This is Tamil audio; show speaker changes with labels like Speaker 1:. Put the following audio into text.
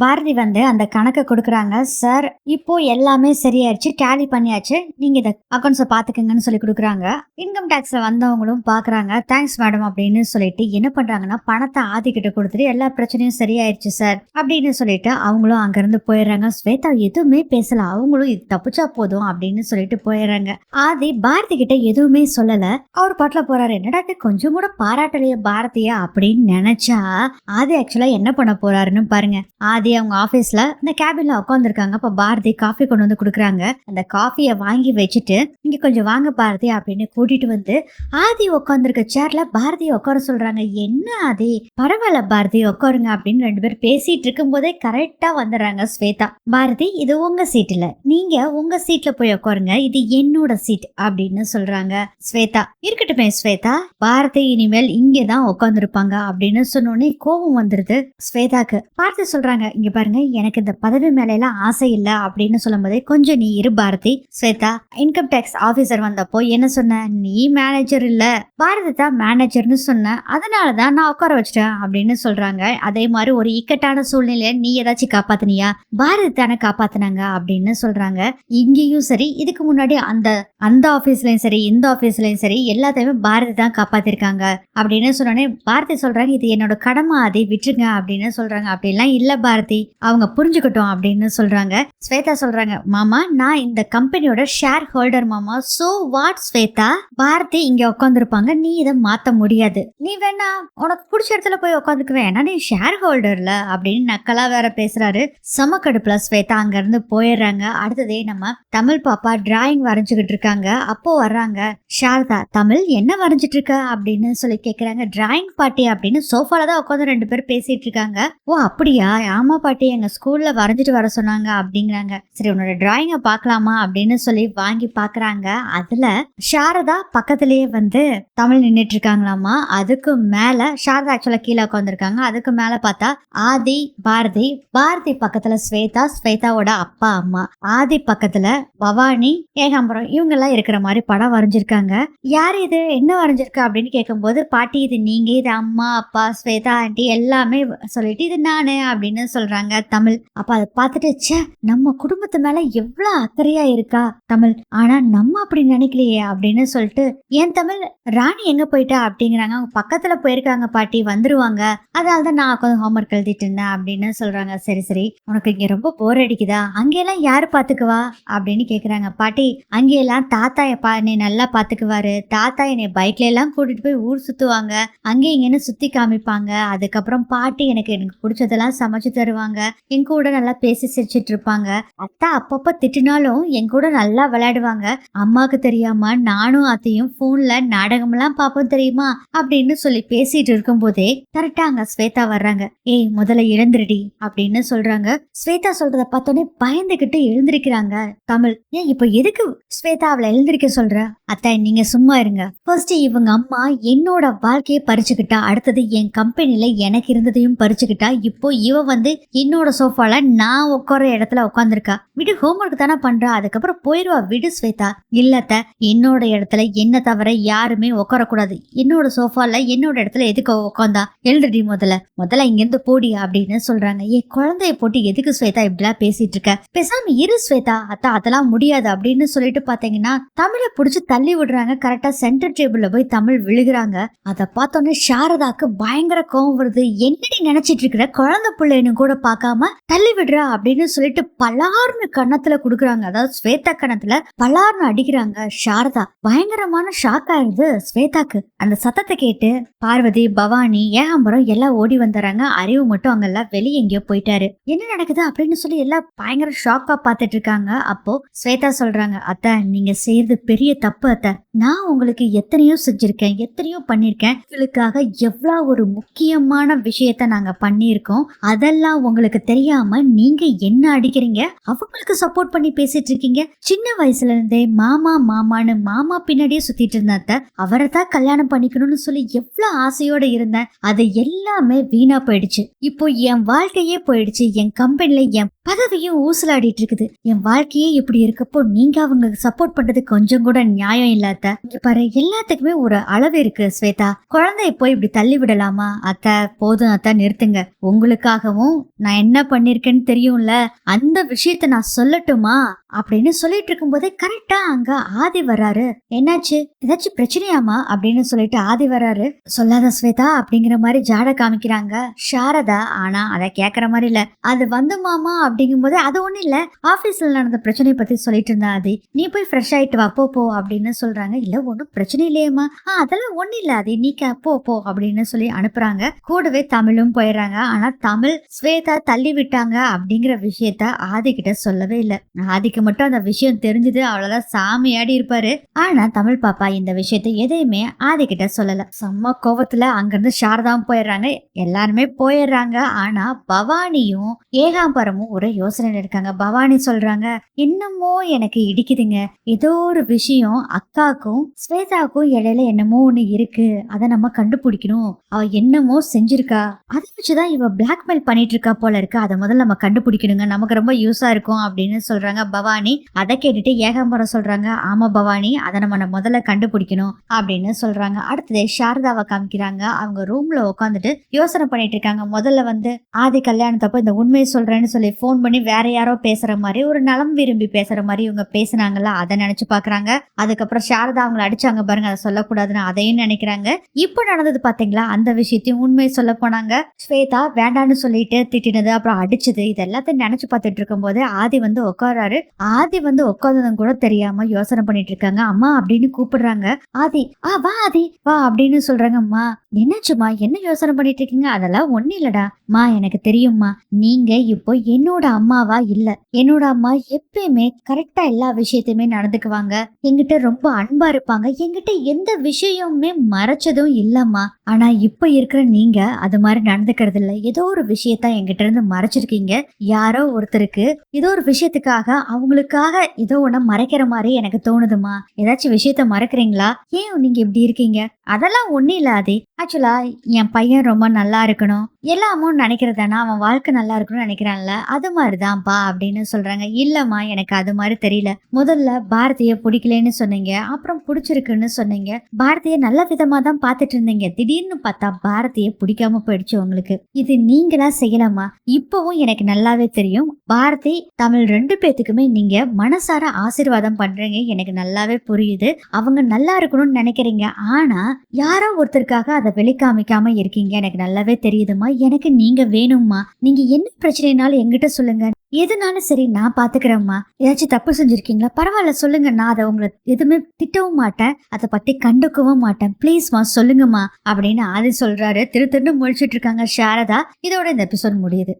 Speaker 1: பாரதி வந்து அந்த கணக்கை கொடுக்குறாங்க சார் இப்போ எல்லாமே சரியாயிருச்சு டேலி பண்ணியாச்சு நீங்க இதை அக்கௌண்ட்ஸை பாத்துக்கங்கன்னு சொல்லி கொடுக்குறாங்க. இன்கம் டேக்ஸ்ல வந்தவங்களும் பாக்குறாங்க தேங்க்ஸ் மேடம் அப்படின்னு சொல்லிட்டு என்ன பண்றாங்கன்னா பணத்தை ஆதி கொடுத்துட்டு எல்லா பிரச்சனையும் சரியாயிருச்சு சார் அப்படின்னு சொல்லிட்டு அவங்களும் அங்கிருந்து போயிடுறாங்க. ஸ்வேதா எதுவுமே பேசல அவங்களும் இது தப்பிச்சா போதும் அப்படின்னு சொல்லிட்டு போயிடுறாங்க. ஆதி பாரதி கிட்ட எதுவுமே சொல்லல. அவர் பாட்டுல போறாரு என்னடா கொஞ்சம் கூட பாராட்டலையே பாரதியா அப்படின்னு நினைச்சா ஆதி ஆக்சுவலா என்ன பண்ண போறாருன்னு பாருங்க. ஆதி அவங்க ஆபீஸ்ல இந்த கேபின்ல உட்காந்துருக்காங்க அப்ப பாரதி காஃபி கொண்டு வந்து கொடுக்குறாங்க. அந்த காஃபியை வாங்கி வச்சுட்டு இங்க கொஞ்சம் வாங்க பாரதி அப்படின்னு கூட்டிட்டு வந்து ஆதி உட்காந்துருக்க சேர்ல பாரதியை உட்கார சொல்றாங்க. என்ன ஆதி? பரவாயில்ல பாரதி உட்காருங்க அப்படின்னு ரெண்டு பேரும் பேசிட்டு இருக்கும் போதே கரெக்டா வந்துடுறாங்க ஸ்வேதா. பாரதி இது உங்க சீட் இல்ல. நீங்க உங்க சீட்ல போய் உட்காருங்க. இது என்னோட சீட் அப்படின்னு சொல்றாங்க ஸ்வேதா. இருக்கட்டுமே ஸ்வேதா பாரதி இனிமேல் இங்கே தான் உட்காந்துருப்பாங்க அப்படின்னு சொன்னோடனே கோபம் வந்துருது ஸ்வேதாக்கு. பார்த்து சொல்றாங்க இங்க பாருங்க எனக்கு இந்த பதவி மேலையெல்லாம் ஆசை இல்லை அப்படின்னு சொல்லும் போதே கொஞ்சம் நீ இரு Bharathi. Shweta income tax officer வந்தப்போ என்ன சொன்ன? நீ மேனேஜர் இல்ல. பாரதி தான் மேனேஜர்னு சொன்ன. அதனாலதான் நான் உட்கார வச்சிட்டேன் அப்படின்னு சொல்றாங்க. அதே மாதிரி ஒரு இக்கட்டான சூழ்நிலையில நீ ஏதாச்சும் காப்பாத்தினியா? பாரதி தானே காப்பாத்தினாங்க அப்படின்னு சொல்றாங்க. இங்கேயும் சரி இதுக்கு முன்னாடி அந்த அந்த ஆபீஸ்லயும் சரி இந்த ஆபீஸ்லயும் சரி எல்லாத்தையுமே பாரதி தான் காப்பாத்திருக்காங்க அப்படின்னு சொன்னோடனே பாரதி சொல்றாங்க இது என்னோட கடமை அதை விட்டுருங்க அப்படின்னு சொல்றாங்க. அப்படிலாம் இல்ல பாரதி. அவங்க புரிஞ்சுக்கிட்டோம் அப்படின்னு சொல்றாங்க. ஸ்வேதா சொல்றாங்க மாமா நான் இந்த கம்பெனியோட ஷேர் ஹோல்டர் மாமா. So what Shweta? பாரதி இங்க உட்காந்துருப்பாங்க நீ இதை மாத்த முடியாது. நீ வேணா உனக்கு பிடிச்ச இடத்துல போய் உட்காந்துக்குவேன் ஏன்னா நீ ஷேர் ஹோல்டர்ல அப்படின்னு நக்கலா வேற பேசுறாரு. சமக்கடுப்புல ஸ்வேதா அங்க இருந்து போயிடுறாங்க. அடுத்ததே நம்ம தமிழ் பாப்பா டிராயிங் வரைஞ்சுக்கிட்டு இருக்காங்க. அப்போ வர்றாங்க ஷாரதா தமிழ் என்ன வரைஞ்சிட்டு இருக்க? அப்படின்னு சொல்லி கேக்குறாங்க. டிராயிங் பாட்டி அப்படின்னு சோஃபால தான் உட்காந்து ரெண்டு பேரும் பேசிட்டு இருக்காங்க. ஓ அப்படியா? ஆமா பாட்டி எங்க ஸ்கூல்ல வரைஞ்சிட்டு வர சொன்னாங்க அப்படிங்கிறாங்க. சரி உன்னோட டிராயிங்க பார்க்கலாமா அப்படின்னு சொல்லி வாங்கி பாக்குறாங்க அதுல சாரதா பக்கத்திலேயே வந்து தமிழ் நின்னுட்டு இருக்காங்களாமா அதுக்கு மேல சாரதா ஆக்சுவலா கீழே உட்காந்துருக்காங்க அதுக்கு மேல பார்த்தா ஆதி பாரதி பாரதி பக்கத்துல ஸ்வேதா ஸ்வேதாவோட அப்பா அம்மா. ஆதி பக்கத்துல பவானி ஏகாம்பரம் இவங்க எல்லாம் இருக்கிற மாதிரி படம் வரைஞ்சிருக்காங்க. யார் இது? என்ன வரைஞ்சிருக்கு அப்படின்னு கேட்கும்போது பாட்டி இது நீங்க இது அம்மா அப்பா ஸ்வேதா ஆண்டி எல்லாமே சொல்லிட்டு இது நானு அப்படின்னு சொல்றாங்க தமிழ். அப்ப அதை பார்த்துட்டு சே நம்ம குடும்பத்து மேல எவ்வளவு அக்கறையா இருக்கா தமிழ்? ஆனா நம்ம அப்படி நினைக்கலையே அப்படின்னு சொல்லிட்டு ஏன் தமிழ்? ராணி எங்க போயிட்டா? அப்படிங்கிறாங்க. அவங்க பக்கத்துல போயிருக்காங்க பாட்டி வந்துருவாங்க. அதனால தான் நான் கொஞ்சம் ஹோம்ஒர்க் எழுதிட்டு இருந்தேன் அப்படின்னு சொல்றாங்க. சரி சரி உனக்கு இங்க ரொம்ப போர் அடிக்குதா? அங்கெல்லாம் யாரு பாத்துக்குவா? அப்படின்னு கேக்குறாங்க. பாட்டி அங்கெல்லாம் தாத்தா பா என்னை நல்லா பாத்துக்குவாரு. தாத்தா என்னை பைக்ல எல்லாம் கூட்டிட்டு போய் ஊர் சுத்துவாங்க. அங்கே இங்கன்னு சுத்தி காமிப்பாங்க. அதுக்கப்புறம் பாட்டி எனக்கு எனக்கு பிடிச்சதெல்லாம் சமைச்சு தருவாங்க. என் கூட நல்லா பேசி சிரிச்சிட்டு இருப்பாங்க அத்தா அப்பப்ப திட்டினாலும் என் கூட நல்லா விளையாடுவாங்க. அம்மாக்கு தெரியாம நானும் அத்தையும் போன்ல நாடகம்லாம் பார்ப்போம் தெரியுமா? அப்படின்னு சொல்லி பேசிட்டு இருக்கும்போதே போதே அங்க ஸ்வேதா வர்றாங்க. ஏய் முதல்ல இழந்துருடி அப்படின்னு சொல்றாங்க. ஸ்வேதா சொல்றத பார்த்தோன்னே பயந்துகிட்டு எழுந்திருக்கிறாங்க. தமிழ் ஏன் இப்போ எதுக்கு ஸ்வேதா அவளை எழுந்திருக்க சொல்ற? அத்தை நீங்க சும்மா இருங்க. ஃபர்ஸ்ட் இவங்க அம்மா என்னோட வாழ்க்கையை பறிச்சுக்கிட்டா அடுத்தது என் கம்பெனில எனக்கு இருந்ததையும் பறிச்சுக்கிட்டா இப்போ இவ வந்து என்னோட சோஃபால நான் உட்கார இடத்துல உட்காந்துருக்கா விடு ஹோம்ஒர்க் தானே பண்றா. அதுக்கப்புறம் போயிருவா. விடு ஸ்வேதா. இல்லத்த என்னோட இடத்துல என்ன தவிர யாருமே உட்காரக்கூடாது. என்னோட சோஃபால என்னோட இடத்துல எதுக்கு உட்காந்தா? எழுதுடி முதல்ல. முதல்ல இங்கிருந்து போடி அப்படின்னு சொல்றாங்க. ஏ குழந்தைய போட்டு எதுக்கு ஸ்வேதா இப்படிலாம் பேசிட்டு இருக்க? பேசாம இரு ஸ்வேதா. அத்தா அதெல்லாம் முடியாது அப்படின்னு சொல்லிட்டு பாத்தீங்கன்னா தமிழை புடிச்சு தள்ளி விடுறாங்க. கரெக்டா சென்டர் டேபிள்ல போய் தமிழ் விழுகிறாங்க. அதை பார்த்தோன்னே சாரதாக்கு பயங்கர கோவம் வருது. என்னடி நினைச்சிட்டு இருக்கிற? குழந்தை பிள்ளைன்னு கூட பார்க்காம தள்ளி விடுறா அப்படின்னு சொல்லிட்டு பலார்னு கன்னத்துல குடுக்குறாங்க. அதாவது ஸ்வேதா கணத்துல பலார்னு அடிக்கிறாங்க சாரதா. பயங்கரமான ஷாக் ஆயிருது ஸ்வேதாக்கு. அந்த சத்தத்தை கேட்டு பார்வதி பவானி ஏகாம்பரம் எல்லாம் ஓடி வந்துடுறாங்க. அறிவு மட்டும் அங்கெல்லாம் வெளியே எங்கேயோ போயிட்டாரு. என்ன நடக்குது அப்படின்னு சொல்லி எல்லாம் பயங்கர ஷாக்கா பார்த்துட்டு இருக்காங்க. அப்போ ஸ்வேதா சொல்றாங்க அத்தை நீங்க செய்யறது பெரிய தப்பு அத்தை. நான் உங்களுக்கு எத்தனையோ செஞ்சிருக்கேன் எத்தனையோ பண்ணிருக்கேன். உங்களுக்காக எவ்வளவு ஒரு முக்கியமான விஷயத்த நாங்க பண்ணியிருக்கோம். அதெல்லாம் உங்களுக்கு தெரியாம நீங்க என்ன அடிக்கிறீங்க? அவங்களுக்கு சப்போர்ட் பண்ணி பேசிட்டு இருக்கீங்க. சின்ன வயசுல இருந்தே மாமா மாமான்னு மாமா பின்னாடியே சுத்திட்டு இருந்தாத்த அவரை தான் கல்யாணம் பண்ணிக்கணும்னு சொல்லி எவ்வளவு ஆசையோட இருந்தேன். அது எல்லாமே வீணா போயிடுச்சு. இப்போ என் வாழ்க்கையே போயிடுச்சு. என் கம்பெனில என் பதவியும் ஊசலாடிட்டு இருக்குது என் வாழ்க்கையே இப்படி இருக்கப்போ நீங்க அவங்க சப்போர்ட் பண்றது கொஞ்சம் கூட நியாயம் இல்லாத பாரு எல்லாத்துக்குமே ஒரு அளவு இருக்கு ஸ்வேதா. குழந்தைய போய் இப்படி தள்ளி விடலாமா? அத்தை போதும் அத்தை நிறுத்துங்க. உங்களுக்காகவும் நான் என்ன பண்ணிருக்கேன்னு தெரியும்ல. அந்த விஷயத்த நான் சொல்லட்டுமா? அப்படின்னு சொல்லிட்டு இருக்கும் போதே கரெக்டா அங்க ஆதி வராரு. என்னாச்சு? ஏதாச்சும் பிரச்சனையாமா? அப்படின்னு சொல்லிட்டு ஆதி வராரு. சொல்லாத ஸ்வேதா அப்படிங்கிற மாதிரி ஜாட காமிக்கிறாங்க. சாரதா ஆனா அதை கேக்குற மாதிரி இல்ல. அது வந்து மாமா அப்படிங்கும்போது அது ஒண்ணும் இல்ல. ஆபீஸ்ல நடந்த பிரச்சனையை பத்தி சொல்லிட்டு இருந்தா அது. நீ போய் ஃப்ரெஷ் ஆயிட்டு வா போ போ அப்படின்னு சொல்றாங்க. இல்ல ஒன்றும் பிரச்சனை இல்லையம்மா. ஆ அதெல்லாம் ஒண்ணும் இல்ல. அது நீ போ போ அப்படின்னு சொல்லி அனுப்புறாங்க. கூடவே தமிழும் போயிடுறாங்க. ஆனா தமிழ் ஸ்வேதா தள்ளி விட்டாங்க அப்படிங்கிற விஷயத்த ஆதி கிட்ட சொல்லவே இல்ல. ஆதிக்கு மட்டும் அந்த விஷயம் தெரிஞ்சது. அவ்வளவுதான். சாமியாடி இருப்பாரு. ஆனா தமிழ் பாப்பா இந்த விஷயத்த எதையுமே ஆதி கிட்ட சொல்லல. செம்ம கோவத்துல அங்கேருந்து சாரதாவும் போயிடுறாங்க. எல்லாருமே போயிடுறாங்க. ஆனா பவானியும் ஏகாம்பரமும் ஒரு யோசனை இருக்காங்க. பவானி சொல்றாங்க என்னமோ எனக்கு இடிக்குதுங்க. ஏதோ ஒரு விஷயம் அக்காக்கும் ஸ்வேதாவுக்கும் இடையில என்னமோ ஒண்ணு இருக்கு. அதை நம்ம கண்டுபிடிக்கணும். அவ என்னமோ செஞ்சிருக்கா. அதை வச்சுதான் இவ பிளாக்மெயில் பண்ணிட்டு இருக்கா போல இருக்கு. அதை முதல்ல நம்ம கண்டுபிடிக்கணுங்க. நமக்கு ரொம்ப யூஸா இருக்கும் அப்படின்னு சொல்றாங்க பவானி. அதை கேட்டுட்டு ஏகாம்பரம் சொல்றாங்க ஆமா பவானி அதை நம்ம முதல்ல கண்டுபிடிக்கணும் அப்படின்னு சொல்றாங்க. அடுத்தது சாரதாவை காமிக்கிறாங்க. அவங்க ரூம்ல உட்காந்துட்டு யோசனை பண்ணிட்டு இருக்காங்க முதல்ல வந்து ஆதி கல்யாணத்தப்போ இந்த உண்மையை சொல்றேன்னு சொல்லி ஃபோன் பண்ணி வேற யாரோ பேசுற மாதிரி ஒரு நலம் விரும்பி பேசுற மாதிரி இவங்க பேசுனாங்கல்ல அதை நினைச்சு பாக்குறாங்க. அதுக்கப்புறம் சாரதா அவங்கள அடிச்சாங்க பாருங்க அதை சொல்லக்கூடாதுன்னு அதையும் நினைக்கிறாங்க. இப்போ நடந்தது பாத்தீங்களா? அந்த விஷயத்தையும் உண்மை சொல்ல போனாங்க. ஸ்வேதா வேண்டான்னு சொல்லிட்டு திட்டினது அப்புறம் அடிச்சது இது எல்லாத்தையும் நினைச்சு பார்த்துட்டு இருக்கும்போது ஆதி வந்து உட்காராரு. ஆதி வந்து உட்காந்ததும் கூட தெரியாம யோசனை பண்ணிட்டு இருக்காங்க. அம்மா அப்படின்னு கூப்பிடுறாங்க. ஆதி ஆ வா ஆதி. வா அப்படின்னு சொல்றாங்க. அம்மா என்னாச்சுமா என்ன யோசனை பண்ணிட்டு இருக்கீங்க அதெல்லாம் ஒண்ணு இல்லடா. மா எனக்கு தெரியும்மா நீங்க இப்போ என்னோட அம்மாவா இல்ல. என்னோட அம்மா எப்பயுமே கரெக்டா எல்லா விஷயத்தையுமே நடந்துக்குவாங்க. என்கிட்ட ரொம்ப அன்பா இருப்பாங்க. எங்கிட்ட எந்த விஷயமுமே மறைச்சதும் இல்லம்மா ஆனா இப்ப இருக்கிற நீங்க அது மாதிரி நடந்துக்கிறது இல்ல. ஏதோ ஒரு விஷயத்த என்கிட்ட இருந்து மறைச்சிருக்கீங்க. யாரோ ஒருத்தருக்கு ஏதோ ஒரு விஷயத்துக்காக அவங்களுக்காக ஏதோ ஒண்ண மறைக்கிற மாதிரி எனக்கு தோணுதுமா ஏதாச்சும் விஷயத்த மறைக்கிறீங்களா? ஏன் நீங்க இப்படி இருக்கீங்க? அதெல்லாம் ஒண்ணு இல்லாதே ஆக்சுவலாக ஆக்சுவலா என் பையன் ரொம்ப நல்லா இருக்கணும். எல்லாமும் நினைக்கிறதானா அவன் வாழ்க்கை நல்லா இருக்கணும்னு நினைக்கிறான்ல அது மாதிரிதான்ப்பா அப்படின்னு சொல்றாங்க. இல்லம்மா எனக்கு அது மாதிரி தெரியல. முதல்ல பாரதியை பிடிக்கலன்னு சொன்னீங்க அப்புறம் பிடிச்சிருக்குன்னு சொன்னீங்க. பாரதிய நல்ல விதமா தான் பார்த்துட்டு இருந்தீங்க. திடீர்னு பார்த்தா பாரதிய பிடிக்காம போயிடுச்சு உங்களுக்கு. இது நீங்களா செய்யலாமா? இப்பவும் எனக்கு நல்லாவே தெரியும். பாரதி தமிழ் ரெண்டு பேத்துக்குமே நீங்க மனசார ஆசீர்வாதம் பண்றீங்க. எனக்கு நல்லாவே புரியுது. அவங்க நல்லா இருக்கணும்னு நினைக்கிறீங்க. ஆனா யாரோ ஒருத்தருக்காக அதை வெளிக்காமிக்காம இருக்கீங்க. எனக்கு நல்லாவே தெரியுதுமா எனக்கு நீங்க வேணும்மா. நீங்க என்ன பிரச்சனைனாலும் என்கிட்ட சொல்லுங்க. எதுனாலும் சரி நான் பாத்துக்கிறேம்மா. ஏதாச்சும் தப்பு செஞ்சிருக்கீங்களா? பரவாயில்ல சொல்லுங்க. நான் அதை உங்களை எதுவுமே திட்டவும் மாட்டேன். அதை பத்தி கண்டுக்கவும் மாட்டேன். ப்ளீஸ்மா சொல்லுங்கம்மா. அப்படின்னு ஆதி சொல்றாரு. திரு திருன்னு முழிச்சிட்டு இருக்காங்க சாரதா இதோட இந்த எபிசோட் முடியுது.